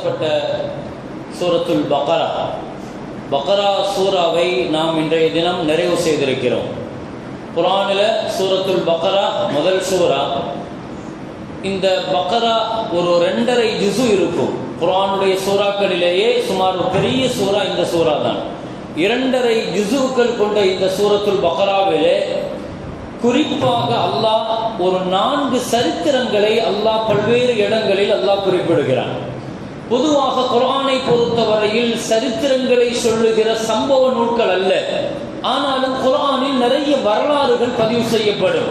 இறக்கப்பட்ட சூரத்துல் பக்ரா பக்ரா சூராவை நாம் இன்றைய தினம் நிறைவு செய்திருக்கிறோம். குரானில் சூரத்துல் பக்ரா முதல் சூரா. இந்த பக்ரா ஒரு ரெண்டரை ஜிசு இருக்கும். குரானுடைய சூறாக்களிலேயே சுமார் ஒரு பெரிய சூறா இந்த சூறா தான் இரண்டரை ஜிசுக்கள் கொண்ட இந்த சூரத்துல் பக்ராவிலே குறிப்பாக அல்லாஹ் ஒரு நான்கு சரித்திரங்களை அல்லாஹ் பல்வேறு இடங்களில் அல்லாஹ் குறிப்பிடுகிறான். பொதுவாக குரானை பொறுத்தவரையில் சரித்திரங்களை சொல்லுகிற சம்பவ நூல்கள் அல்ல. ஆனாலும் குரானில் நிறைய வரலாறுகள் பதிவு செய்யப்படும்.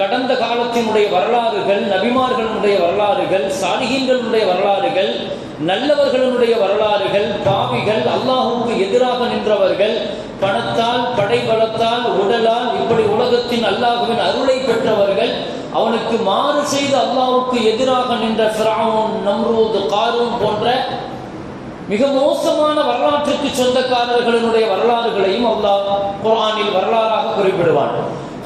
கடந்த காலத்தினுடைய வரலாறுகள் நபிமார்களுடைய வரலாறுகள் சாலிகின்களுடைய வரலாறுகள் நல்லவர்களுடைய வரலாறுகள் பாவிகள் அல்லாஹுக்கு எதிராக நின்றவர்கள் பணத்தால் படைபலத்தால் உடலால் இப்படி உலகத்தின் அல்லாஹுவின் அருளை பெற்றவர்கள் அவனுக்கு மாறு செய்து அல்லாஹுக்கு எதிராக நின்ற ஃபிரவுன் நம்ரூத் காரூன் போன்ற மிக மோசமான வரலாற்றுக்கு சொந்தக்காரர்களினுடைய வரலாறுகளையும் அல்லாஹ் குரானில் வரலாறாக குறிப்பிடுவான்.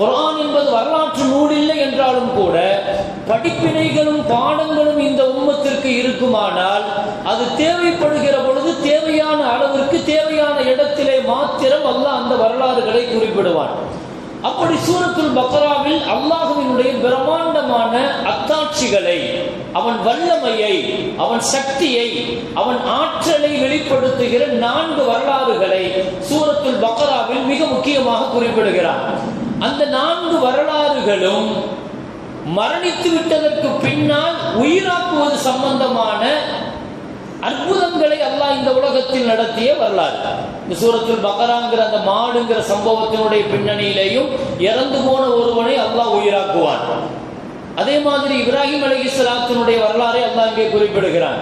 குரான் என்பது வரலாற்று நூல் இல்லை என்றாலும் கூட படிப்பினைகளும் பாடங்களும் இந்த உம்மத்திற்கு இருக்குமானால் அது தேவைப்படுகிற பொழுது தேவையான அளவிற்கு தேவையான இடத்திலே மாத்திரம் அல்லாஹ் அந்த வரலாறுகளை குறிப்பிடுவான். அப்படி சூரத்துல் பக்ராவில் அல்லாஹுவினுடைய பிரம்மாண்டமான அத்தாட்சிகளை அவன் வல்லமையை அவன் சக்தியை அவன் ஆற்றலை வெளிப்படுத்துகிற நான்கு வரலாறுகளை சூரத்துல் பக்ராவில் மிக முக்கியமாக குறிப்பிடுகிறான். அந்த நான்கு வரலாறுகளும் மரணித்து விட்டதற்கு பின்னால் உயிராக்குவது சம்பந்தமான அற்புதங்களை அல்லாஹ் இந்த உலகத்தில் நடத்திய வரலாறு இந்த சூரத்தில் பக்கராங்கிற அந்த மாடுங்கிற சம்பவத்தினுடைய பின்னணியிலேயும் இறந்து போன ஒருவனை அல்லாஹ் உயிராக்குவான். அதே மாதிரி இப்ராஹிம் அலி இஸ்லாத்தினுடைய வரலாறை அல்லா இங்கே குறிப்பிடுகிறான்.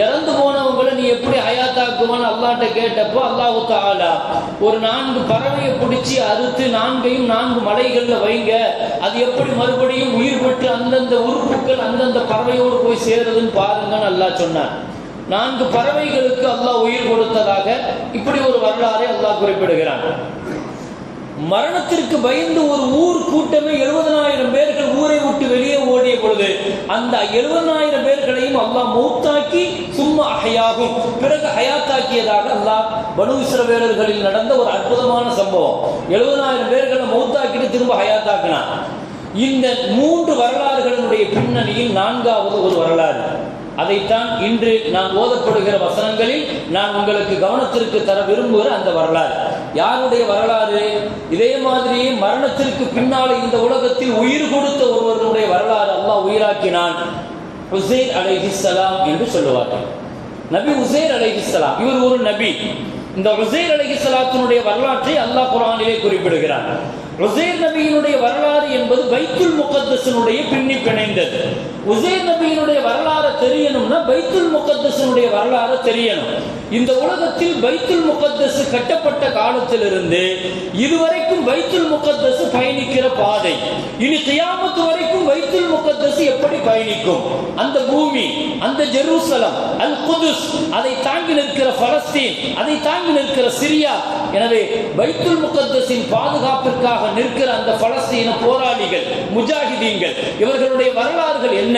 இறந்து போனவங்களை நீ எப்படி ஹயாத்தாக்குவான்னு அல்லாட்ட கேட்டப்போ அல்லாஹு தாலா ஒரு நான்கு பறவையை பிடிச்சி அறுத்து நான்கையும் நான்கு மலைகள்ல வைங்க. அது எப்படி மறுபடியும் உயிர் பெற்று அந்தந்த உறுப்புகள் அந்தந்த பறவையோடு போய் சேருதுன்னு பாருங்கன்னு அல்லாஹ் சொன்னான். நான்கு பறவைகளுக்கு அல்லாஹ் உயிர் கொடுத்ததாக இப்படி ஒரு வரலாறை அல்லாஹ் குறிப்பிடுகிறான். மரணத்திற்கு பயந்து ஒரு ஊர் கூட்டமே எழுபதனாயிரம் பேர்கள் ஊரை விட்டு வெளியே ஓடிய பொழுது அந்த எழுபதனாயிரம் பேர்களையும் அல்லாஹ் மௌத்தாக்கி சும்மா ஹயாகும். பிறகு ஹயாத்தாக்கியதாக அல்லாஹ் பனு இஸ்ரவேலர்களில் நடந்த ஒரு அற்புதமான சம்பவம். எழுபதனாயிரம் பேர்களை மௌத்தாக்கிட்டு திரும்ப ஹயாத்தாக்கினான். இந்த மூன்று வரலாறுகளினுடைய பின்னணியில் நான்காவது ஒரு வரலாறு. அதைத்தான் இன்று நான் ஓதப்படுகிற வசனங்களில் நான் உங்களுக்கு கவனத்திற்கு தர விரும்புகிற அந்த வரலாறு. யாருடைய வரலாறு? இதே மாதிரியே மரணத்திற்கு பின்னாலே இந்த உலகத்தில் உயிர் கொடுத்த ஒருவருடைய வரலாறு அல்லாஹ் உயிராக்கினான். உசேர் அலைஹிஸ்லாம் என்று சொல்லுவார்கள். நபி உசேர் அலைஹிஸ்லாம் இவர் ஒரு நபி. இந்த உசேர் அலைஹிஸ்லாத்தினுடைய வரலாற்றை அல்லாஹ் குரானிலே குறிப்பிடுகிறார். உசேர் நபியினுடைய வரலாறு என்பது பைத்துல் முகத்தசனுடைய பின்னி பிணைந்தது. உசேர் நபியினுடைய வரலாறு தெரியணும்னா பைத்துல் முகத்தசனுடைய வரலாறு தெரியணும். இந்த உலகத்தில் பைத்துல் முகத்தஸ் கட்டப்பட்ட காலத்திலிருந்து இதுவரைக்கும் பைத்துல் முகத்தஸ் பயணிக்கிற பாதை. இனி கியாமத்து வரைக்கும் பைத்துல் முகத்தஸ் எப்படி பயணிக்கும்? அந்த பூமி அந்த ஜெருசலம் அல் குதுஸ் அதை தாங்கி நிற்கிற பலஸ்தீன் அதை தாங்கி நிற்கிற சிரியா. எனவே பைத்துல் முகத்தஸின் பாதுகாப்பிற்காக நிற்கிற அந்த பலஸ்தீன போராளிகள் முஜாஹிதீன்கள் இவர்களுடைய வரலாறுகள் என்ன?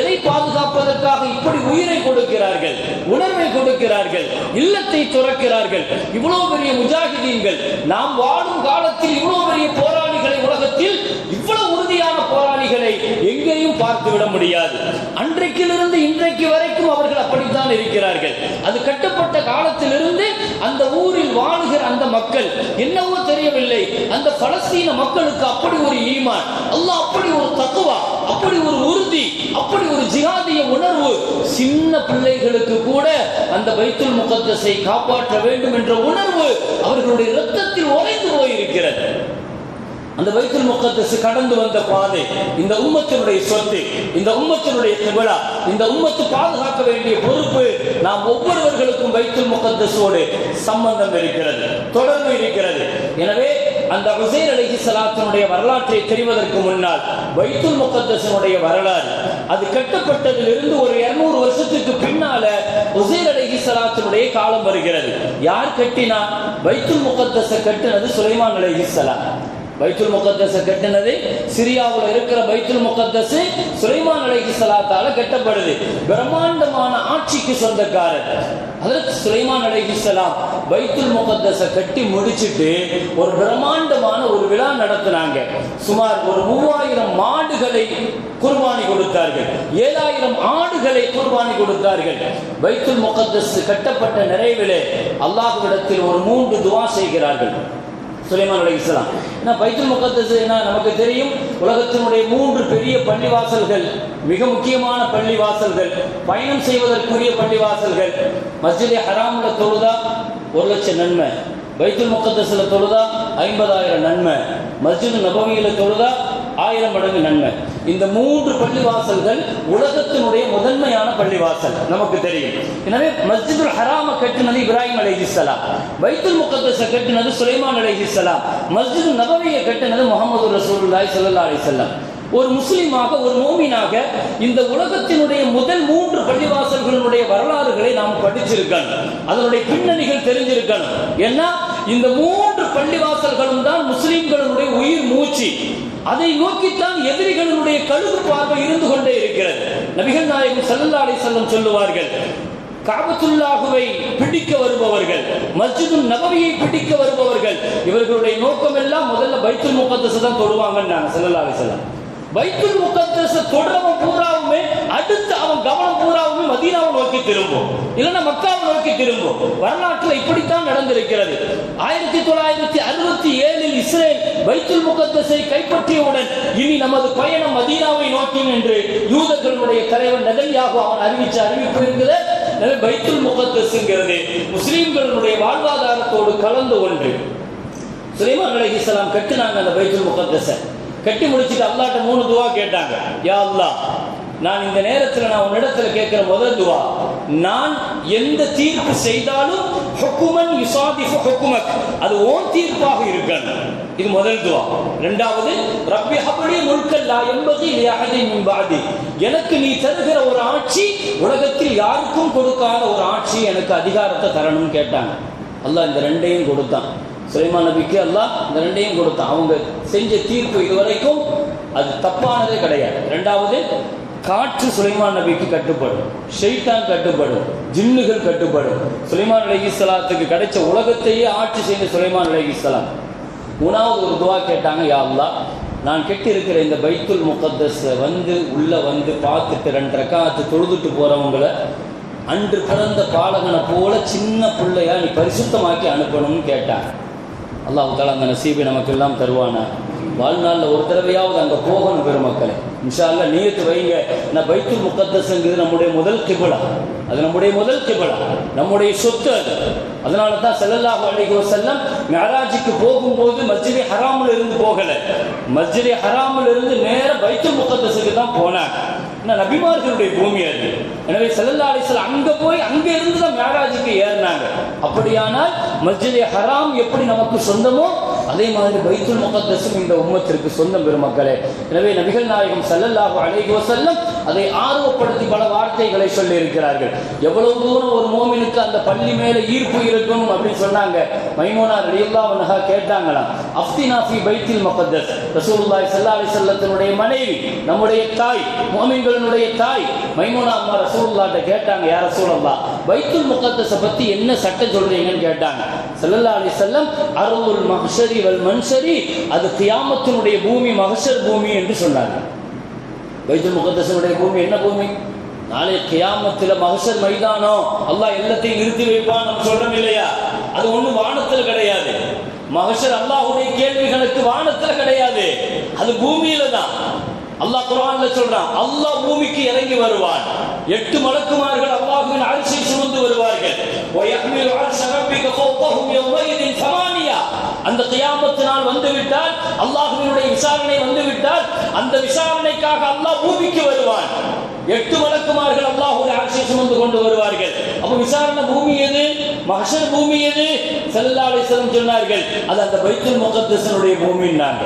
எதை பாதுகாப்பதற்காக இப்படி உயிரை கொடுக்கிறார்கள் உணர்வை கொடுக்கிறார்கள் இல்லத்தை துறக்கிறார்கள் இவ்வளவு பெரிய முஜாஹிதீன்கள் நாம் வாழும் காலத்தில் இவ்வளவு பெரிய போராளிகளை உலகத்தில் இவ்வளவு உறுதியான போராளிகளை எங்கேயும் பார்த்து விட முடியாது. அன்றைக்கிலிருந்து இன்றைக்கு வரைக்கும் அவர்கள் அப்படித்தான் இருக்கிறார்கள். அது கட்டப்பட்ட காலத்திலிருந்து அந்த ஊரில் வாழுகிற அந்த மக்கள். என்னவோ தெரியவில்லை. அந்த பலஸ்தீன மக்களுக்கு அப்படி ஒரு ஈமான் அல்லாஹ் அப்படி ஒரு தத்துவா அப்படி ஒரு உறுதி அப்படி ஒரு ஜிகாதிய உணர்வு. சின்ன பிள்ளைகளுக்கு கூட அந்த பைத்துல் முகத்தசை காப்பாற்ற வேண்டும் என்ற உணர்வு அவர்களுடைய இரத்தத்தில் உறைந்து போயிருக்கிறது. அந்த பைத்துல் முகத்தஸ் கடந்து வந்த பாதை இந்த உம்மத்தினுடைய சொத்து இந்த உம்மத்தினுடைய திவிழா இந்த உம்மத்து பாதுகாக்க வேண்டிய பொறுப்பு நாம் ஒவ்வொருவர்களுக்கும் பைத்துல் முகத்தஸோடு சம்பந்தம் இருக்கிறது தொடர்பு இருக்கிறது. எனவே அந்த ஹுசைன் அலஹி சலாத்தினுடைய வரலாற்றை தெரிவதற்கு முன்னால் வைத்துல் முகத்தசனுடைய வரலாறு அது கட்டப்பட்டதிலிருந்து ஒரு இருநூறு வருஷத்துக்கு பின்னால ஹுசைன் அலஹி சலாத்தினுடைய காலம் வருகிறது. யார் கட்டினா? வைத்துல் முகத்தச கட்டினது சுலைமான் அலஹி சலாம். பைத்துல் முகத்தஸ கட்டினது சிரியாவில் இருக்கிற பைத்துல் முகத்தஸ் சுலைமான் அலைஹி சலாத்தால கட்டப்படுது. பிரம்மாண்டமான ஆட்சிக்கு சொந்தக்காரர். அதற்கு சுலைமான் அலைஹி சலாம் பைத்துல் முகத்தஸ கட்டி முடிச்சிட்டு ஒரு பிரம்மாண்டமான ஒரு விழா நடத்தினாங்க. சுமார் ஒரு மூவாயிரம் மாடுகளை குர்பானி கொடுத்தார்கள். ஏழாயிரம் ஆடுகளை குர்பானி கொடுத்தார்கள். பைத்துல் முகத்தஸ் கட்டப்பட்ட நிறைவிலே அல்லாஹ்விடத்தில் ஒரு மூன்று துவா செய்கிறார்கள். சுலைமான் அலைஹிஸ்ஸலாம் ஏன்னா பைத்துல் முகத்தஸ் என்ன நமக்கு தெரியும் உலகத்தினுடைய மூன்று பெரிய பள்ளிவாசல்கள் மிக முக்கியமான பள்ளிவாசல்கள் பயணம் செய்வதற்குரிய பள்ளிவாசல்கள் மஸ்ஜிதே ஹராமில் தொழுதா ஒரு லட்சம் நன்மை பைத்துல் முகத்தஸில் தொழுதா ஐம்பதாயிரம் நன்மை மஸ்ஜித் நபவியில் தொழுதா ஆயிரம் மடங்கு நன்மை. இந்த மூன்று பள்ளிவாசல்கள் உலகத்தினுடைய முதன்மையான பள்ளிவாசல் நமக்கு தெரியும். எனவே மஸ்ஜிதுல் ஹராம கட்டினது இப்ராஹிம் அலைஹிஸ்ஸலாம் பைத்துல் முகத்தஸ கட்டினது சுலைமான் அலைஹிஸ்ஸலாம் மஸ்ஜிது நபவியை கட்டினது முகமது ரசூலுல்லாய் சல்லா அலிசல்லாம் ஒரு முஸ்லீமாக ஒரு மோமினாக இந்த உலகத்தினுடைய முதல் மூன்று பள்ளிவாசல்களுடைய வரலாறுகளை நாம் படிச்சிருக்கணும். அதனுடைய பின்னணிகள் தெரிஞ்சிருக்கணும். ஏன்னா இந்த மூன்று பள்ளிவாசல்களும் தான் முஸ்லீம்களுடைய உயிர் மூச்சு. அதை நோக்கித்தான் எதிரிகளுடைய கழுகு பார்வை இருந்து கொண்டே இருக்கிறது. நபிகள் நாயகம் ஸல்லல்லாஹு செல்லம் சொல்லுவார்கள் காபத்துல்லாகுவை பிடிக்க வருபவர்கள் மஸ்ஜிதுன் நபவியை பிடிக்க வருபவர்கள் இவர்களுடைய நோக்கம் எல்லாம் முதல்ல பைத்துல் முகத்தஸ் தான் தொடுவாங்கன்னு நாங்கள் ஸல்லல்லாஹு செல்லம் வஸல்லம் பைத்துல் முகத்தஸ் பூராவுமே அடுத்து அவன் கவனம் பூராவுமே மதீனாவை நோக்கி திரும்பும். இல்லைன்னா மக்காவை நோக்கி திரும்பும். வரலாற்றில் இப்படித்தான் நடந்திருக்கிறது. ஆயிரத்தி தொள்ளாயிரத்தி அறுபத்தி ஏழில் இஸ்ரேல் பைத்துல் முகத்தசை கைப்பற்றியவுடன் இனி நமது பயணம் மதீனாவை நோக்கி என்று யூதர்களுடைய தலைவர் நெதன்யாகு அவன் அறிவிச்ச அறிவிப்பு இருக்குது. எனவே பைத்துல் முகத்தசுங்கிறது முஸ்லீம்களுடைய வாழ்வாதாரத்தோடு கலந்து ஒன்று சுலைமான் அலைஹிஸ்ஸலாம் கட்டினாங்க அந்த பைத்துல் முகத்தசை. கட்டி முடிச்சுட்டு அல்லாட்ட மூணு துவா கேட்டாங்க. யா அல்லாஹ் நான் இந்த நேரத்தில் நான் உன்னிடத்துல கேட்கிற முதல் துவா நான் எந்த தீர்ப்பு செய்தாலும் ஹொக்குமன் யுசாதிஃபு ஹொக்குமக். அது ஓன் தீர்ப்பாக இருக்கணும். இது முதல் துவா. ரெண்டாவது ரப்பி ஹபடி முல்கல்லா என்பது லியஹதி மின் பாதி எனக்கு நீ தருகிற ஒரு ஆட்சி உலகத்தில் யாருக்கும் கொடுக்காத ஒரு ஆட்சி எனக்கு அதிகாரத்தை தரணும்னு கேட்டாங்க. அல்லாஹ் இந்த ரெண்டையும் கொடுத்தான். சுலைமான் நபிக்கு அல்லாஹ் இந்த ரெண்டையும் கொடுத்தான். அவங்க செஞ்ச தீர்ப்பு இதுவரைக்கும் அது தப்பானதே கிடையாது. ரெண்டாவது காற்று சுலைமான் நபிக்கு கட்டுப்படும். ஷெய்தான் கட்டுப்படும். ஜின்னுகள் கட்டுப்படும். சுலைமான் அலைஹிஸ்ஸலாத்துக்கு கிடைச்ச உலகத்தையே ஆட்சி செய்த சுலைமான் அலைஹிஸ்ஸலாம் மூணாவது ஒரு துவா கேட்டாங்க யா நான் கெட்டிருக்கிற இந்த பைத்துல் முகத்தஸ் வந்து உள்ளே வந்து பார்த்துட்டு ரெண்டு ரக்காத்து தொழுதுட்டு போகிறவங்கள அன்று பிறந்த பாலகனை போல சின்ன பிள்ளையா நீ பரிசுத்தமாக்கி அனுப்பணும்னு கேட்டான் அல்லாஹால அந்த நசீபை நமக்கு எல்லாம் தருவானா? வாழ்நாளில் ஒரு தடவையாவது அங்கே போகணும் பெருமக்களை. இன்ஷால்ல நீயத்து வைங்க. நான் பைத்துல் முகத்தஸ்ங்கிறது நம்முடைய முதல் கிபலா. அது நம்முடைய முதல் கிபலா. நம்முடைய சொத்து அது. அதனால தான் ஸல்லல்லாஹு அலைஹி வஸல்லம் மிஅராஜுக்கு போகும்போது மஸ்ஜிதே ஹராமில் இருந்து போகலை. மஸ்ஜிதே ஹராமில் இருந்து நேர பைத்துல் முகத்தஸுக்கு தான் போனாங்க. நபிமார்களுடைய பூமி அது. எனவே ஸல்லல்லாஹு அலைஹி அங்க போய் அங்க இருந்து தான் மேராஜுக்கு ஏறினாங்க. அப்படியானால் மஸ்ஜிதே ஹராம் எப்படி நமக்கு சொந்தமோ அதே மாதிரி பைத்துல் முகத்தசும் இந்த உம்மத்திற்கு சொந்தம் பெருமக்களே. எனவே நபிகள் நாயகம் செல்லல்லாஹு அலைஹி செல்லம் அதை ஆர்வப்படுத்தி பல வார்த்தைகளை சொல்லி இருக்கிறார்கள் எவ்வளவு தூரம் ஒரு மோமினுக்கு அந்த பள்ளி மேல ஈர்ப்பு இருக்கும் அப்படின்னு சொன்னாங்க. மைமோனா ரலியல்லாஹு அன்ஹா கேட்டாங்களாம். அஃப்தினா ஃபி பைத்தில் முகத்தஸ். ரசூலுல்லாஹி ஸல்லல்லாஹு அலைஹி வஸல்லத்தினுடைய மனைவி நம்முடைய தாய் முஃமின்களுடைய தாய். மைமோனா அம்மா ரசூலுல்லாஹ்ட்ட கேட்டாங்க யா ரசூலல்லாஹ் பைத்துல் முகத்தஸ பத்தி என்ன சட்டம் சொல்றீங்கன்னு கேட்டாங்க. ஸல்லல்லாஹு அலைஹி வஸல்லம் அருள் மஹ்ஷரி வல் மன்ஷரி அது கியாமத்தினுடைய பூமி மஹ்ஷர் பூமி என்று சொன்னாங்க. பைத்துல் முகத்தஸனுடைய பூமி என்ன பூமி? நாளை கியாமத்தில் மகசர் மைதானம் அல்லாஹ் எல்லாத்தையும் நிறுத்தி வைப்பான் நம்ம சொல்றோம் இல்லையா? அது ஒண்ணும் வானத்தில் கிடையாது. மகசர் அல்லாஹுடைய கேள்விகளுக்கு வானத்தில் கிடையாது. அது பூமியில தான். அல்லாஹ் குரான்ல சொல்றான் அல்லாஹ் பூமிக்கு இறங்கி வருவான். எட்டு மலக்குமார்கள் அல்லாஹுவின் அரிசி சுமந்து வருவார்கள். அந்த கியாமத்து நாள் வந்துவிட்டால் அல்லாஹுவினுடைய விசாரணை வந்துவிட்டால் அந்த விசாரணைக்காக அல்லாஹ் பூமிக்கு வருவான். எட்டு வழக்குமார்கள் அல்லாஹுடைய ஆட்சியை சுமந்து கொண்டு வருவார்கள். அப்ப விசாரணை பூமி எது? மகசர் பூமி எது? ஸல்லல்லாஹு சொன்னார்கள் அது அந்த பைத்துல் முகத்தசனுடைய பூமின்னாங்க.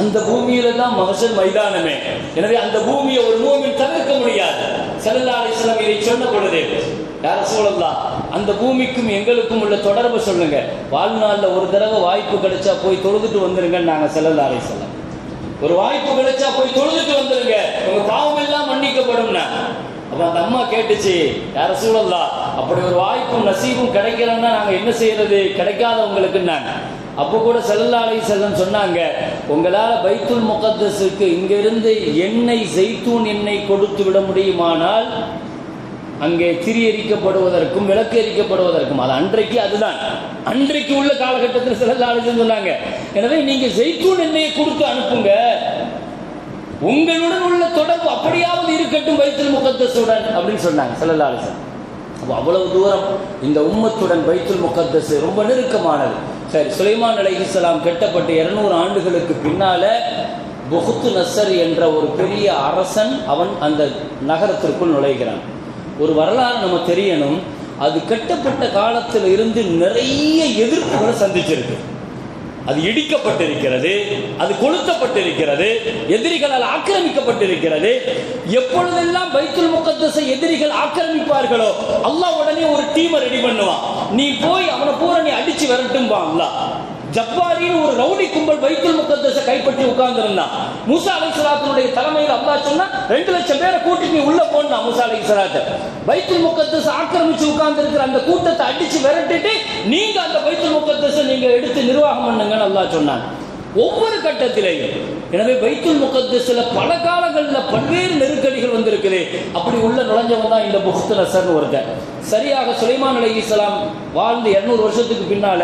அந்த பூமியில தான் மகசர் மைதானமே. எனவே அந்த பூமியை ஒரு பூமி தவிர்க்க முடியாது. ஸல்லல்லாஹு அலைஹி இதை சொன்ன பொழுது யார அந்த பூமிக்கும் எங்களுக்கும் உள்ள தொடர்பை சொல்லுங்க. வாழ்நாளில் ஒரு தடவை வாய்ப்பு கிடைச்சா போய் தொழுதுட்டு வந்துருங்கன்னு நாங்கள் செல்லல்லாரை செல்லம் ஒரு வாய்ப்பு கிடைச்சா போய் தொழுதுட்டு வந்துருங்க. உங்க பாவம் எல்லாம் மன்னிக்கப்படும்னா. அப்ப அந்த அம்மா கேட்டுச்சு யார சூழல்லா அப்படி ஒரு வாய்ப்பும் நசீபும் கிடைக்கலன்னா நாங்க என்ன செய்யறது? கிடைக்காதவங்களுக்குன்னாங்க. அப்போ கூட செல்லல்லாலை செல்லம் சொன்னாங்க உங்களால் பைத்துல் முகத்தஸுக்கு இங்கிருந்து எண்ணெய் ஜெய்தூன் எண்ணெய் கொடுத்து விட முடியுமானால் அங்கே திரி எரிக்கப்படுவதற்கும் விளக்கு எரிக்கப்படுவதற்கும் அது அன்றைக்கு அதுதான். அன்றைக்கு உள்ள காலகட்டத்தில் செல்லல்லாலை சொன்னாங்க. எனவே நீங்க ஜெய்தூன் எண்ணெயை கொடுத்து அனுப்புங்க. உங்களுடன் உள்ள தொடர்பு அப்படியாவது இருக்கட்டும் பைத்துல் முகத்தசுடன் அப்படின்னு சொன்னாங்க செல்லல்லாலை செல்லம் அப்போ அவ்வளவு தூரம் இந்த உம்மத்துடன் பைத்துல் முகத்தஸ் ரொம்ப நெருக்கமானது. சரி சுலைமான் அலைஹிஸ்லாம் கட்டப்பட்ட இருநூறு ஆண்டுகளுக்கு பின்னால புகுத்து நசர் என்ற ஒரு பெரிய அரசன் அவன் அந்த நகரத்திற்குள் நுழைகிறான். ஒரு வரலாறு நம்ம தெரியணும். அது கட்டப்பட்ட காலத்தில் இருந்து நிறைய எதிர்ப்புகளை சந்திச்சிருக்கு. அது இடிக்கப்பட்டிருக்கிறது அது கொளுத்தப்பட்டிருக்கிறது எதிரிகளால் ஆக்கிரமிக்கப்பட்டிருக்கிறது. எப்பொழுதெல்லாம் பைத்துல் முகத்தஸை எதிரிகள் ஆக்கிரமிப்பார்களோ அல்லாஹ் உடனே ஒரு டீமை ரெடி பண்ணுவான். நீ போய் அவனை பூரா நீ அடிச்சு வரட்டும் அல்லாஹ். ஜப்பாரின்னு ஒரு ரவுடி கும்பல் பைத்துல் முகத்தஸை கைப்பற்றி உட்கார்ந்துருந்தான் முசா அலை சலாத்தினுடைய தலைமையில் அல்லா சொன்னா ரெண்டு லட்சம் பேரை கூட்டிட்டு நீ உள்ள போனா முசா அலை சலாத்த பைத்துல் முகத்தஸ் ஆக்கிரமிச்சு உட்கார்ந்து இருக்கிற அந்த கூட்டத்தை அடிச்சு விரட்டிட்டு நீங்க அந்த பைத்துல் முகத்தஸை நீங்க எடுத்து நிர்வாகம் பண்ணுங்கன்னு அல்லா சொன்னான். ஒவ்வொரு கட்டத்திலேயும். எனவே பைத்துல் சில பல காலங்களில் பல்வேறு நெருக்கடிகள் வந்திருக்குது. அப்படி உள்ள நுழைஞ்சவன் தான் இந்த புகுத்து நசர்னு ஒருத்தன். சரியாக சுலைமான் அலி இஸ்லாம் வாழ்ந்து இரநூறு வருஷத்துக்கு பின்னால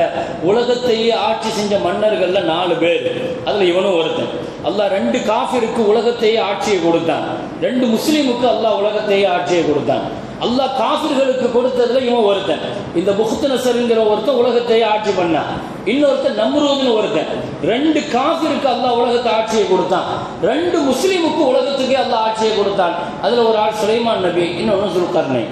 உலகத்தையே ஆட்சி செஞ்ச மன்னர்கள்ல நாலு பேர். அதுல இவனும் ஒருத்தன். அல்லாஹ் ரெண்டு காஃபிருக்கு உலகத்தையே ஆட்சியை கொடுத்தான். ரெண்டு முஸ்லீமுக்கு அல்லாஹ் உலகத்தையே ஆட்சியை கொடுத்தான். அல்லாஹ் காஃபிர்களுக்கு கொடுத்ததுல இவன் ஒருத்தன். இந்த புகுத்து நசருங்கிற ஒருத்தன் உலகத்தையே ஆட்சி பண்ணான். இன்னொருத்தன் நம்ரூதுன்னு ஒருத்தன். ரெண்டு காஃபிருக்கு அல்லா உலகத்தை ஆட்சியை கொடுத்தான். ரெண்டு முஸ்லீமுக்கு உலகத்துக்கே அல்லாஹ் ஆட்சியை கொடுத்தான். அதில் ஒரு ஆள் சுலைமான் நபி இன்னொன்று சுல்கர்ணை.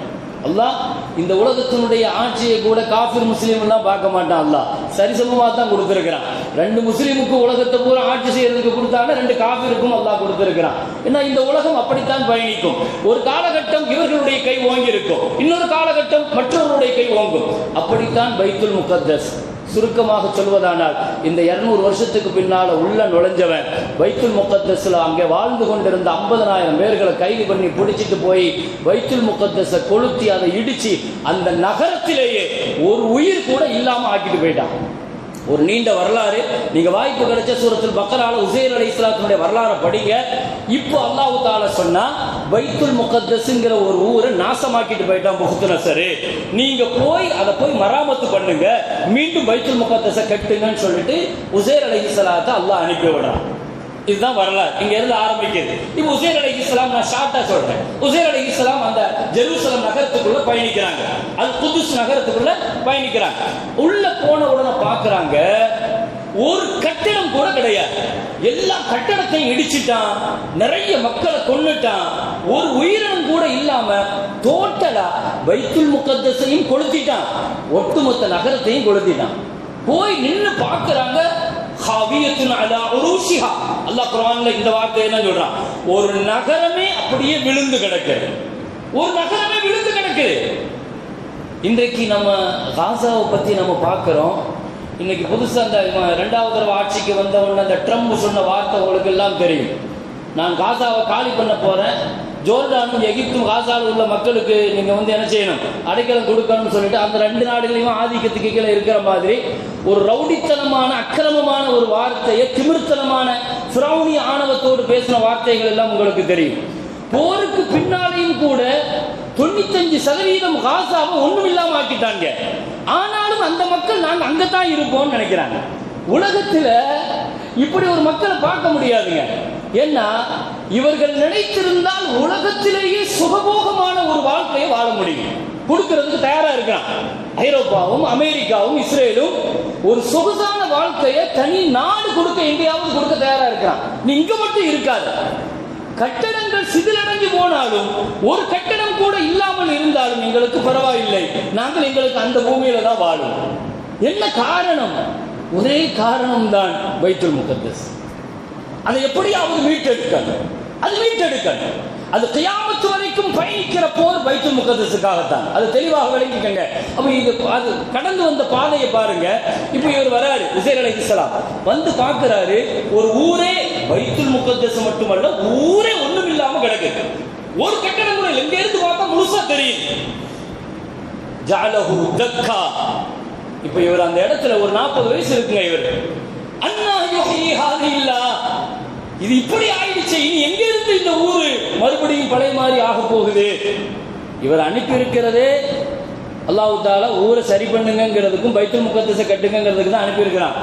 அல்லாஹ் இந்த உலகத்தினுடைய ஆட்சியை கூட காஃபிர் முஸ்லீம்லாம் பார்க்க மாட்டான் அல்லாஹ். சரிசமமாக தான் கொடுத்துருக்கிறான். ரெண்டு முஸ்லீமுக்கு உலகத்தை பூரா ஆட்சி செய்யறதுக்கு கொடுத்தாங்க ரெண்டு காஃபிருக்கும் அல்லாஹ் கொடுத்துருக்கிறான். ஏன்னா இந்த உலகம் அப்படித்தான் பயணிக்கும். ஒரு காலகட்டம் இவர்களுடைய கை ஓங்கி இருக்கும் இன்னொரு காலகட்டம் மற்றவர்களுடைய கை ஓங்கும். அப்படித்தான் பைத்துல் முகத்தஸ். சுருக்கமாக சொல்வதானால் இந்த இருநூறு வருஷத்துக்கு பின்னால் உள்ள நுழைஞ்சவன் வைத்துல் முக்கத்தஸில் அங்கே வாழ்ந்து கொண்டிருந்த ஐம்பதனாயிரம் பேர்களை கைது பண்ணி பிடிச்சிட்டு போய் வைத்துல் முக்கத்தஸை கொளுத்தி அதை இடித்து அந்த நகரத்திலேயே ஒரு உயிர் கூட இல்லாமல் ஆக்கிட்டு போயிட்டான். ஒரு நீண்ட வரலாறு. நீங்க வாய்ப்பு கிடைச்ச சூரத்தில் பக்கரால உசேர் அலி இஸ்லாத்தினுடைய வரலாறை படிங்க. இப்போ அல்லாஹு தால சொன்னா பைத்துல் முகத்தஸ்ங்கிற ஒரு ஊரை நாசமாக்கிட்டு போயிட்டான் முகத்து நசரு. நீங்க போய் அதை போய் மராமத்து பண்ணுங்க. மீண்டும் பைத்துல் முகத்தஸை கட்டுங்கன்னு சொல்லிட்டு உசேர் அலி இஸ்லாத்தை அல்லாஹ் அனுப்பி விடுறான். இதுதான் வரலாறு. இங்க இருந்து ஆரம்பிக்கிறது. இப்போ உசேர் அலி இஸ்லாம் நான் ஷார்ட்டா சொல்றேன். உசேர் அலி இஸ்லாம் அந்த ஜெருசலம் நகரத்துக்குள்ள பயணிக்கிறாங்க. அது புதுசு நகரத்துக்குள்ள பயணிக்கிறாங்க. உள்ள போன உடனே பாக்குறாங்க ஒரு கட்டிடம் கூட கிடையாது. எல்லா கட்டடத்தையும் இடிச்சிட்டான் நிறைய மக்களை கொண்டுட்டான் ஒரு உயிரினம் கூட இல்லாம டோட்டலா வைத்துல் முக்கத்தையும் கொளுத்திட்டான். ஒட்டுமொத்த நகரத்தையும் கொளுத்திட்டான். போய் நின்று பார்க்கறாங்க அல்லாஹ் குர்ஆன்ல இந்த வார்த்தையை என்ன சொல்றான்? ஒரு நகரமே அப்படியே விழுந்து கிடக்குது ஒரு நகரமே விழுந்து கிடக்குது இன்றைக்கு நம்ம காசாவை பத்தி நம்ம பார்க்கிறோம். இன்னைக்கு புதுசாக அந்த ரெண்டாவது தடவை ஆட்சிக்கு வந்தவன் அந்த ட்ரம்ப் சொன்ன வார்த்தை உங்களுக்கு எல்லாம் தெரியும். நான் காசாவை காலி பண்ண போகிறேன் ஜோர்டானும் எகிப்தும் காசாவில் உள்ள மக்களுக்கு நீங்கள் வந்து என்ன செய்யணும்? அடைக்கலம் கொடுக்கணும்னு சொல்லிட்டு அந்த ரெண்டு நாடுகளையும் ஆதிக்கத்துக்கு கீழே இருக்கிற மாதிரி ஒரு ரவுடித்தனமான அக்கிரமமான ஒரு வார்த்தையை திமிர்த்தனமான ஃபிரௌனி ஆணவத்தோடு பேசின வார்த்தைகள் எல்லாம் உங்களுக்கு தெரியும். போருக்கு பின்னாலேயும் கூட தொண்ணூத்தஞ்சு சதவீதம் காசாவை ஒண்ணும் இல்லாம ஆக்கிட்டாங்க. ஆனாலும் அந்த மக்கள் நாங்க அங்கதான் இருப்போம்னு நினைக்கிறாங்க. உலகத்துல இப்படி ஒரு மக்களை பார்க்க முடியாதுங்க. ஏன்னா இவர்கள் நினைத்திருந்தால் உலகத்திலேயே சுகபோகமான ஒரு வாழ்க்கையை வாழ முடியும். கொடுக்கறதுக்கு தயாரா இருக்கிறான் ஐரோப்பாவும் அமெரிக்காவும் இஸ்ரேலும் ஒரு சொகுசான வாழ்க்கையை தனி நாடு கொடுக்க எங்கேயாவது கொடுக்க தயாரா இருக்கிறான் நீ இங்க மட்டும் இருக்காது. கட்டடங்கள் சிதிலடைஞ்சு போனாலும் ஒரு கட்டடம் கூட இல்லாமல் இருந்தாலும் எங்களுக்கு பரவாயில்லை. நாங்கள் எங்களுக்கு அந்த பூமியில தான் வாழும். என்ன காரணம்? ஒரே காரணம் தான் பைத்துல் முகத்தஸ். அதை எப்படியாவது மீட்டெடுக்கணும். அது மீட்டெடுக்கணும். அது கியாமத்து வரைக்கும் பயணிக்கிற போர் பைத்துல் முகதசுக்காகத்தான் அது தெளிவாக விளங்கிக்கங்க. அப்ப இது அது கடந்து வந்த பாதையை பாருங்க. இப்போ இவர் வராரு உசைர் அலைஹிஸ்ஸலாம் வந்து பாக்குறாரு ஒரு ஊரே பைத்துல் முகத்தஸ் மட்டுமல்ல ஊரே ஒண்ணும் இல்லாம கிடக்கு ஒரு கட்டடம் கூட எங்க இருந்து பார்த்தா முழுசா தெரியும் ஜாலஹு தக்கா. இப்ப இவர் அந்த இடத்துல ஒரு நாற்பது வயசு இருக்குங்க இவர். அண்ணா யுஹ்யி இது இப்படி ஆயிடுச்சு இனி எங்க இருந்து இந்த ஊரு மறுபடியும் பழைய மாதிரி ஆக போகுது? இவர் அனுப்பி இருக்கிறதே அல்லாஹ் தாலா ஊரை சரி பண்ணுங்கிறதுக்கும் பைத்துல் முகத்தஸை கட்டுங்கிறதுக்கு தான் அனுப்பியிருக்கிறான்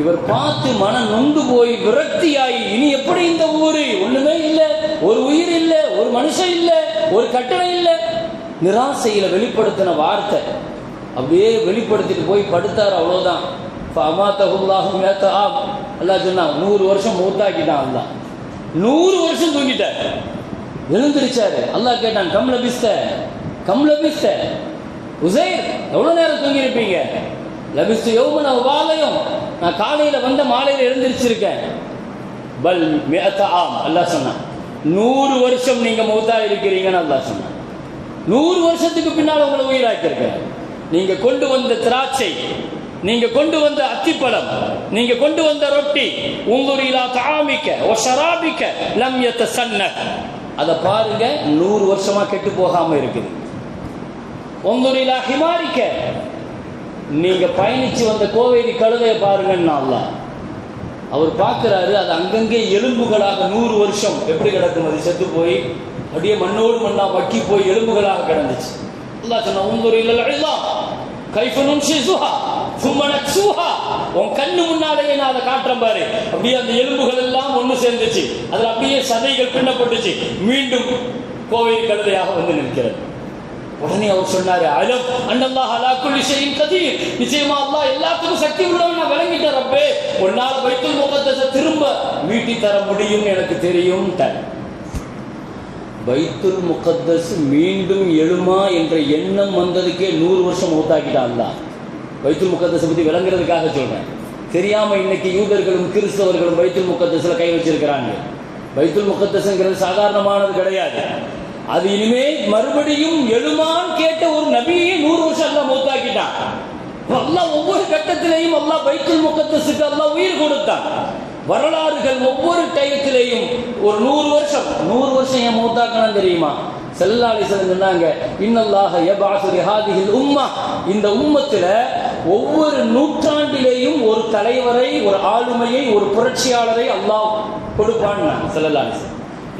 இவர் பார்த்து மனம் நொந்து போய் விரக்தியாகி இனி எப்படி இந்த ஊரு? ஒண்ணுமே இல்லை. ஒரு உயிர் இல்லை ஒரு மனுஷன் இல்லை ஒரு கட்டணம் இல்லை. நிராசையில வெளிப்படுத்தின வார்த்தை. அப்படியே வெளிப்படுத்திட்டு போய் படுத்தார் அவ்வளவுதான். மேத்த ஆம் அல்லா சொன்னான் நூறு வருஷம் மூத்தாக்கிட்டான் அல்லா நூறு வருஷம் தூங்கிட்டார். எழுந்திருச்சாரு. அல்லாஹ் கேட்டான் கம்ல பிஸ்த கம்ல பிஸ்த உசைர் எவ்வளவு நேரம் தூங்கியிருப்பீங்க? இருப்பீங்க லபிஸ்து யௌமன நான் காலையில் வந்த மாலையில் எழுந்திருச்சிருக்கேன். பல் மியத்த ஆம் அல்லாஹ் சொன்னான். நூறு வருஷம் நீங்கள் மௌத்தா இருக்கிறீங்கன்னு அல்லாஹ் சொன்னான். நூறு வருஷத்துக்கு பின்னால் உங்களை உயிராக்கியிருக்கேன். நீங்கள் கொண்டு வந்த திராட்சை நீங்க கொண்டு வந்த அத்திப்பழம் நீங்க கொண்டு வந்த ரொட்டி உங்குரிலா தாமிக்க ஓ ஷராபிக்க லம் சன்ன அதை பாருங்க நூறு வருஷமா கெட்டு போகாம இருக்குது. உங்குரிலா ஹிமாரிக்க நீங்க பயணிச்சு வந்த கோவேரி கழுதையை பாருங்கன்னு அவர் பார்க்கிறாரு அது அங்கங்கே எலும்புகளாக நூறு வருஷம் எப்படி கிடக்கும் அது செத்து போய் அப்படியே மண்ணோடு மண்ணா வக்கி போய் எலும்புகளாக கிடந்துச்சு. அல்லா சொன்ன உங்குரு இல்லல்லாம் கைஃபனும் சிசுஹா சும்ம சூஹா. உன் கண்ணு முன்னாலேயே நான் அதை காட்டுறேன் பாரு. அப்படியே அந்த எலும்புகள் எல்லாம் ஒன்று சேர்ந்துச்சு. அதில் அப்படியே சதைகள் பின்னப்பட்டுச்சு. மீண்டும் கோவை கழுதையாக வந்து நிற்கிறது. உடனே அவர் சொன்னாரு அலம் அன்னல்லாஹ் அலா குல்லி கதீர். நிச்சயமா அல்லா எல்லாத்துக்கும் சக்தி உள்ளவன் நான் விளங்கிட்டேன் ரப்பே. உன்னால பைத்துல் முகத்தை திரும்ப மீட்டி தர முடியும் எனக்கு தெரியும் தன் பைத்துல் முகத்தஸ் மீண்டும் எழுமா என்ற எண்ணம் வந்ததுக்கே நூறு வருஷம் மூத்தாக்கிட்டான் தான் பைத்துல் முகத்தஸை பத்தி விளங்குறதுக்காக சொல்கிறேன் தெரியாம இன்னைக்கு யூதர்களும் கிறிஸ்தவர்களும் பைத்துல் முகத்தஸில் கை வச்சிருக்கிறாங்க. பைத்துல் முகத்தஸுங்கிறது சாதாரணமானது கிடையாது. அது இனிமே மறுபடியும் எழுமான் கேட்ட ஒரு நபியை நூறு வருஷம் அல்ல மூத்தாக்கிட்டான். அல்லாஹ் ஒவ்வொரு கட்டத்திலேயும் அல்லாஹ் பைத்துல் முகத்தஸுக்கு அல்லாஹ் உயிர் கொடுத்தான். வரலாறுகள் ஒவ்வொரு டயத்திலேயும் ஒரு நூறு வருஷம் நூறு வருஷம் ஏன் மூத்தாக்கணும் தெரியுமா? செல்லா அலிசன் சொன்னாங்க இன்னல்லாக எபாசுரி ஹாதிகள் உம்மா. இந்த உம்மத்தில் ஒவ்வொரு நூற்றாண்டிலேயும் ஒரு தலைவரை ஒரு ஆளுமையை ஒரு புரட்சியாளரை அல்லாஹ் கொடுப்பான்னு செல்லல்லா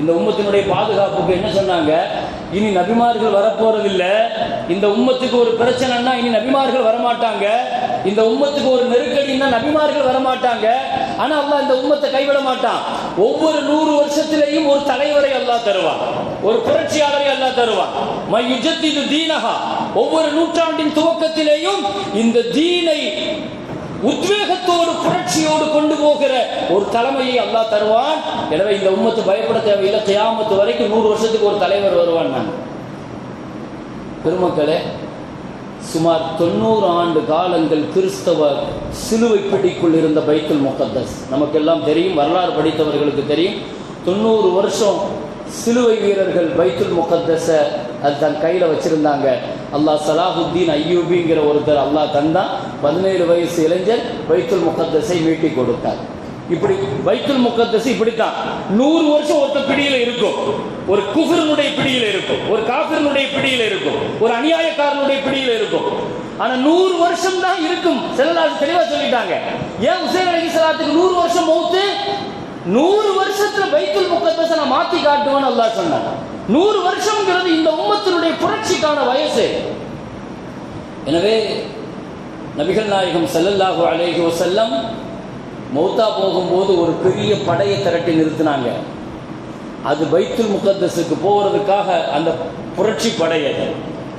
இந்த உம்மத்தினுடைய பாதுகாப்புக்கு என்ன சொன்னாங்க? இனி நபிமார்கள் வரப்போறதில்லை. இந்த உம்மத்துக்கு ஒரு பிரச்சனைன்னா இனி நபிமார்கள் வரமாட்டாங்க. இந்த உம்மத்துக்கு ஒரு நெருக்கடின்னா நபிமார்கள் வரமாட்டாங்க. ஆனா அல்லாஹ் இந்த உம்மத்தை கைவிட மாட்டான். ஒவ்வொரு நூறு வருஷத்திலையும் ஒரு தலைவரை அல்லாஹ் தருவான். ஒரு புரட்சியாளரை அல்லாஹ் தருவான். மையுஜத்திது தீனகா ஒவ்வொரு நூற்றாண்டின் துவக்கத்திலேயும் இந்த தீனை உத்வேகத்தோடு புரட்சியோடு கொண்டு போகிற ஒரு தலைமையை அல்லா தருவான். எனவே இந்த உம்மத்து பயப்பட தேவையில்லை. தியாமத்து வரைக்கும் நூறு வருஷத்துக்கு ஒரு தலைவர் வருவான் நான். பெருமக்களே சுமார் தொண்ணூறு ஆண்டு காலங்கள் கிறிஸ்தவ சிலுவை பிடிக்குள் இருந்த பைத்துல் முகத்தஸ். நமக்கெல்லாம் தெரியும் வரலாறு படித்தவர்களுக்கு தெரியும். தொண்ணூறு வருஷம் சிலுவை வீரர்கள் பைத்துல் முகத்தஸை அது தன் கையில் வச்சிருந்தாங்க. அல்லாஹ் சலாஹுத்தீன் ஐயூபிங்கிற ஒருத்தர் அல்லாஹ் தந்தான் பதினேழு வயசு இளைஞர் வைத்தல் முகத்தசை மீட்டி கொடுத்தார். இப்படி பைத்துல் முகத்தஸ் இப்படித்தான். நூறு வருஷம் ஒருத்த பிடியில் இருக்கும். ஒரு குஃபரனுடைய பிடியில் இருக்கும். ஒரு காஃபிரனுடைய பிடியில் இருக்கும். ஒரு அநியாயக்காரனுடைய பிடியில் இருக்கும். ஆனா நூறு வருஷம் தான் இருக்கும். செல்லாது தெளிவா சொல்லிட்டாங்க. ஏன் உசேன் அலி சலாத்துக்கு நூறு வருஷம் மௌத்து? நூறு வருஷத்துல பைத்துல் முகத்தசை நான் மாத்தி காட்டுவேன்னு அல்லாஹ் சொன்னாங்க நூறு வருஷம்ங்கிறது இந்த உம்மத்தினுடைய புரட்சிக்கான வயசு. எனவே நபிகள் நாயகம் ஸல்லல்லாஹு அலைஹி வஸல்லம் மௌத்தா போகும்போது ஒரு பெரிய படையை திரட்டி நிறுத்தினாங்க. அது பைத்துல் முகத்தஸுக்கு போகிறதுக்காக அந்த புரட்சி படையை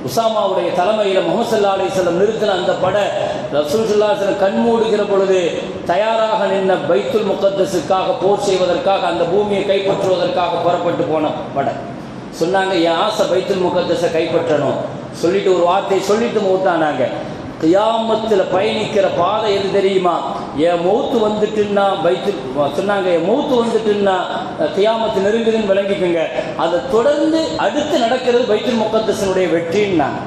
உசாமாவுடைய தலைமையில் முகமது சல்லா நிறுத்தின அந்த படை ரசூல் கண்மூடுகிற பொழுது தயாராக நின்ற பைத்துல் முகத்தஸுக்காக போர் செய்வதற்காக அந்த பூமியை கைப்பற்றுவதற்காக புறப்பட்டு போன படை. சொன்னாங்க என் ஆசை பைத்துல் முகத்தஸை கைப்பற்றணும். சொல்லிட்டு ஒரு வார்த்தையை சொல்லிட்டு மூத்தானாங்க. கியாமத்தில் பயணிக்கிற பாதை எது தெரியுமா? என் மௌத்து வந்துட்டுன்னா வைத்து சொன்னாங்க என் மௌத்து வந்துட்டுன்னா கியாமத்து நெருங்குதுன்னு விளங்கிக்கோங்க. அதை தொடர்ந்து அடுத்து நடக்கிறது பைத்துல் முகத்தசனுடைய வெற்றின்னாங்க.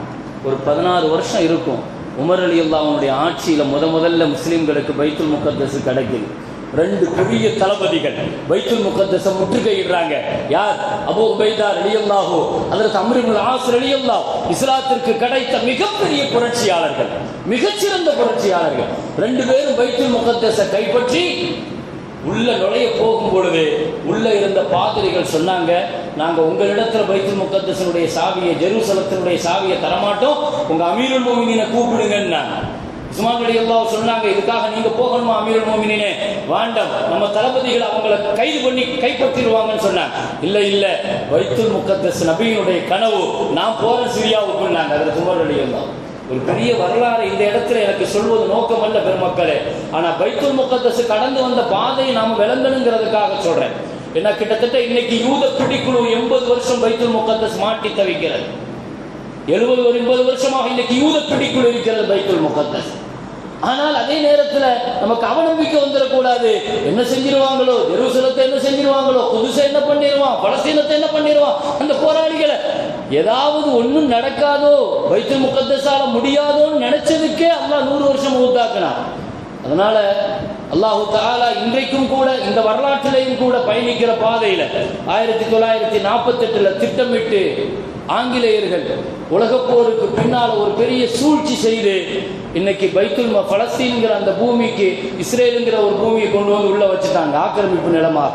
ஒரு பதினாறு வருஷம் இருக்கும். உமர் அலி அல்லாவுடைய ஆட்சியில் முத முதல்ல முஸ்லீம்களுக்கு பைத்துல் முகத்தசு கிடைக்குது. ரெண்டு பெரிய தளபதிகள். வைத்துல் முகத்தசம் முற்றுகையிடுறாங்க. யார்? அபு உபைதா ரலியல்லாஹோ. அதற்கு அம்ருல் ஆஸ் ரலியல்லாஹ். இஸ்லாத்திற்கு கிடைத்த மிகப்பெரிய புரட்சியாளர்கள். மிகச்சிறந்த புரட்சியாளர்கள். ரெண்டு பேரும் பைத்துல் முகத்தச கைப்பற்றி உள்ள நுழைய போகும் பொழுது உள்ள இருந்த பாதிரிகள் சொன்னாங்க நாங்க உங்களிடத்துல பைத்துல் முகத்தசனுடைய சாவியை ஜெருசலத்தினுடைய சாவியை தரமாட்டோம். உங்க அமீருல் மோமினினை கூப்பிடுங்கன்னா உஸ்மான் அலி அல்லாஹ் சொன்னாங்க இதுக்காக நீங்க போகணுமா அமீருல் மோமினே வாண்டம் நம்ம தளபதிகள் அவங்கள கைது பண்ணி கைப்பற்றிடுவாங்கன்னு சொன்னாங்க. இல்ல இல்ல. பைத்துல் முக்கத்தஸ் நபியினுடைய கனவு. நான் போறேன் சிரியாவுக்குன்னாங்க அதில் உமர் அலி அல்லாஹ். ஒரு பெரிய வரலாறு இந்த இடத்துல எனக்கு சொல்வது நோக்கம் அல்ல பெருமக்களே. ஆனா பைத்துல் முக்கத்தஸ் கடந்து வந்த பாதையை நாம் விளங்கணுங்கிறதுக்காக சொல்றேன். ஏன்னா கிட்டத்தட்ட இன்னைக்கு யூத பிடிக்குழு எண்பது வருஷம் பைத்துல் முக்கத்தஸ் மாட்டி தவிக்கிறது. எழுபது ஒரு எண்பது வருஷமாக இன்னைக்கு யூத பிடிக்குழு இருக்கிறது பைத்துல் முக்கத்தஸ் ஆனால் அதே நேரத்தில் நமக்கு அவநம்பிக்கை வந்துடக்கூடாது. என்ன செஞ்சிருவாங்களோ? எருசலத்தை என்ன செஞ்சிருவாங்களோ? புதுசை என்ன பண்ணிடுவான் பலசீனத்தை என்ன பண்ணிடுவான் அந்த போராளிகளை ஏதாவது ஒன்றும் நடக்காதோ? வைத்து முகத்தஸால முடியாதோன்னு நினைச்சதுக்கே அல்லாஹ் நூறு வருஷம் ஊத்தாக்கினான் அதனால அல்லாஹு தாலா இன்றைக்கும் கூட இந்த வரலாற்றிலையும் கூட பயணிக்கிற பாதையில ஆயிரத்தி தொள்ளாயிரத்தி நாற்பத்தி எட்டுல திட்டமிட்டு ஆங்கிலேயர்கள் உலகப்போருக்கு பின்னால் ஒரு பெரிய சூழ்ச்சி செய்து இன்னைக்கு பைத்துல் பலஸ்தீன்கிற அந்த பூமிக்கு இஸ்ரேலுங்கிற ஒரு பூமியை கொண்டு வந்து உள்ள வச்சுட்டாங்க ஆக்கிரமிப்பு நிலமாக.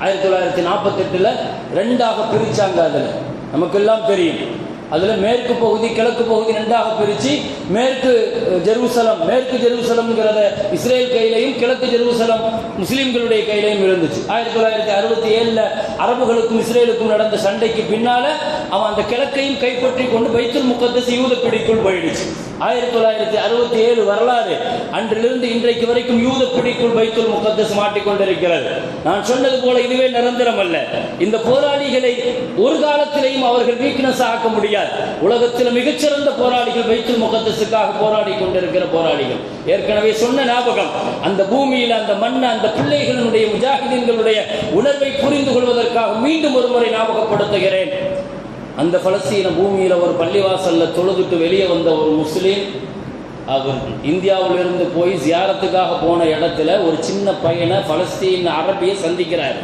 ஆயிரத்தி தொள்ளாயிரத்தி நாற்பத்தெட்டில் ரெண்டாக பிரிச்சாங்க அதில். நமக்கெல்லாம் தெரியும். அதில் மேற்கு பகுதி கிழக்கு பகுதி ரெண்டாக பிரித்து மேற்கு ஜெருசலம் மேற்கு ஜெருசலம்ங்கிறத இஸ்ரேல் கையிலையும் கிழக்கு ஜெருசலம் முஸ்லீம்களுடைய கையிலையும் இருந்துச்சு. ஆயிரத்தி தொள்ளாயிரத்தி அறுபத்தி ஏழில் அரபுகளுக்கும் இஸ்ரேலுக்கும் நடந்த சண்டைக்கு பின்னால அவன் அந்த கிழக்கையும் கைப்பற்றி கொண்டு பைத்துல் முகத்தஸ் யூத பிடிக்குள் போயிடுச்சு. ஆயிரத்தி தொள்ளாயிரத்தி அறுபத்தி ஏழு வரலாறு அன்றிலிருந்து இன்றைக்கு வரைக்கும் யூத பிடிக்குள் பைத்துல் முகத்தஸ் மாட்டிக்கொண்டிருக்கிறது. நான் சொன்னது போல இதுவே நிரந்தரம் அல்ல. இந்த போராளிகளை ஒரு காலத்திலையும் அவர்கள் வீக்னஸ் ஆக்க முடியாது. உலகத்தில் மிகச்சிறந்த போராளிகள் பைத்துல் முகத்தசுக்காக போராடி கொண்டிருக்கிற போராளிகள். ஏற்கனவே சொன்ன ஞாபகம் அந்த பூமியில் அந்த மண் அந்த பிள்ளைகளினுடைய முஜாஹிதீன்களுடைய உணர்வை புரிந்து கொள்வதற்காக மீண்டும் ஒருமுறை ஞாபகப்படுத்துகிறேன். அந்த பலஸ்தீன பூமியில ஒரு பள்ளிவாசல்ல தொழுதுட்டு வெளியே வந்த ஒரு முஸ்லீம் அவர் இந்தியாவிலிருந்து போய் ஜியாரத்துக்காக போன இடத்துல ஒரு சின்ன பையனை பலஸ்தீன் அரபியை சந்திக்கிறார்.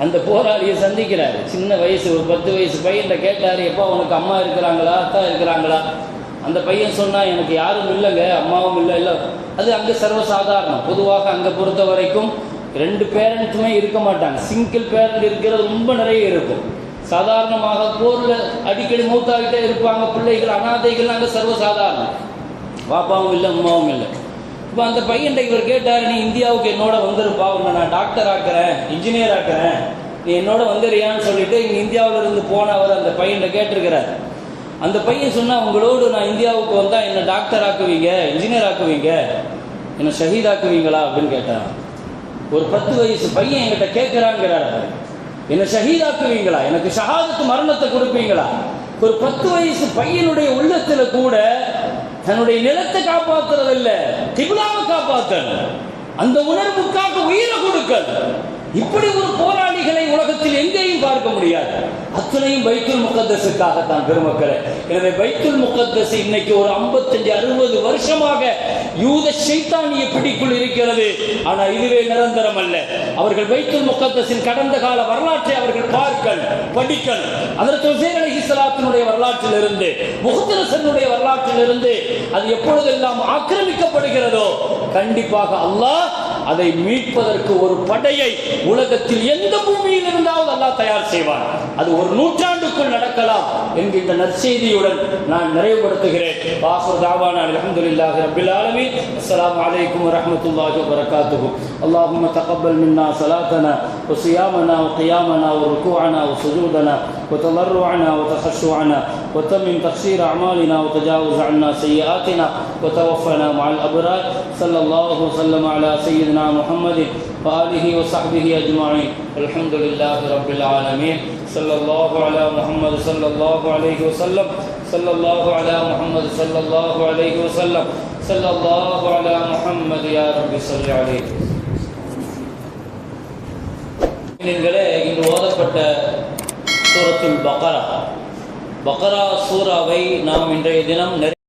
அந்த போராளியை சந்திக்கிறார். சின்ன வயசு ஒரு பத்து வயசு பையன்கிட்ட கேட்டார் எப்போ உனக்கு அம்மா இருக்கிறாங்களா அத்தா இருக்கிறாங்களா? அந்த பையன் சொன்னா எனக்கு யாரும் இல்லைங்க அம்மாவும் இல்லை இல்லை. அது அங்கே சர்வசாதாரணம். பொதுவாக அங்கே பொறுத்த வரைக்கும் ரெண்டு பேரண்ட்ஸுமே இருக்க மாட்டாங்க. சிங்கிள் பேரண்ட் இருக்கிறது ரொம்ப நிறைய இருக்கும். சாதாரணமாக போரில் அடிக்கடி மூத்தாகிட்டே இருப்பாங்க பிள்ளைகள் அனாதைகள் அங்கே சர்வசாதாரணம். பாப்பாவும் இல்லை அம்மாவும் இல்லை. இப்போ அந்த பையன் இவர் கேட்டார் நீ இந்தியாவுக்கு என்னோட வந்துருப்பா உன்னை நான் டாக்டர் ஆக்குறேன் இன்ஜினியர் ஆக்குறேன். நீ என்னோட வந்துறியான்னு சொல்லிட்டு இங்கே இந்தியாவில் இருந்து போனவர் அந்த பையன்ட்ட கேட்டிருக்கிறார். அந்த பையன் சொன்னால் உங்களோடு நான் இந்தியாவுக்கு வந்தால் என்னை டாக்டர் ஆக்குவீங்க இன்ஜினியர் ஆக்குவீங்க? என்னை ஷஹீத் ஆக்குவீங்களா? அப்படின்னு கேட்டான். ஒரு பத்து வயசு பையன் என்கிட்ட கேட்குறாங்கிறார் அவர். என்ன ஷஹீத் ஆக்குவீங்களா? எனக்கு ஷஹாதத்து மரணத்தை கொடுப்பீங்களா? ஒரு பத்து வயசு பையனுடைய உள்ளத்துல கூட தன்னுடைய நிலத்தை காப்பாத்துறதில்ல திபுலாவை காப்பாத்தல் அந்த உணர்வுக்காக உயிரை கொடுக்கல் இப்படி ஒரு போராளிகளை உலகத்தில் எங்கேயும் பார்க்க முடியாது. அத்தனையும் பைத்துல் முகத்தசுக்காகத்தான் பெருமக்களை. எனவே பைத்துல் முகத்தசு இன்னைக்கு ஒரு 55 அறுபது வருஷமாக யூத ஷைத்தானிய பிடிக்குள் இருக்கிறது. ஆனா இதுவே நிரந்தரம் அல்ல. அவர்கள் பைத்துல் முகத்தசின் கடந்த கால வரலாற்றை அவர்கள் பார்க்கல் படிக்கல். அதற்கு உசேர் அலைஹிஸ்ஸலாத்தினுடைய வரலாற்றில் இருந்து முகத்தரசனுடைய வரலாற்றில் இருந்து அது எப்பொழுதெல்லாம் ஆக்கிரமிக்கப்படுகிறதோ கண்டிப்பாக அல்லாஹ் அதை மீட்பதற்கு ஒரு படையை உலகத்தில் எந்த பூமியில் இருந்தாவது அல்லாஹ் தயார் செய்வான் அது ஒரு நூற்றாண்டுக்குள் நடக்கலாம் என்கின்ற நற்செய்தியுடன் நான் நிறைவுபடுத்துகிறேன் வாசர் தாவானா அல்ஹம்துலில்லாஹி ரப்பில் ஆலமீன் அஸ்ஸலாமு அலைக்கும் வரஹ்மத்துல்லாஹி வபரகாத்துஹு اللهم تقبل منا صلاتنا وصيامنا وقيامنا وركوعنا وسجودنا وتضرعنا وتخشعنا وتمم تقصير أعمالنا وتجاوز عنا سيئاتنا وتوفنا مع الأبرار صلى الله وسلم على سيدنا محمد وآله وصحبه أجمعين الحمد لله رب العالمين صلى الله على محمد صلى الله عليه وسلم صلى الله على محمد صلى الله عليه وسلم صلى الله على محمد يا رب صل عليه நீங்களே இன்று ஓதப்பட்ட சூரத்துல் பக்ரா பக்ரா சூராவை நாம் இன்றைய தினம் நிறைவு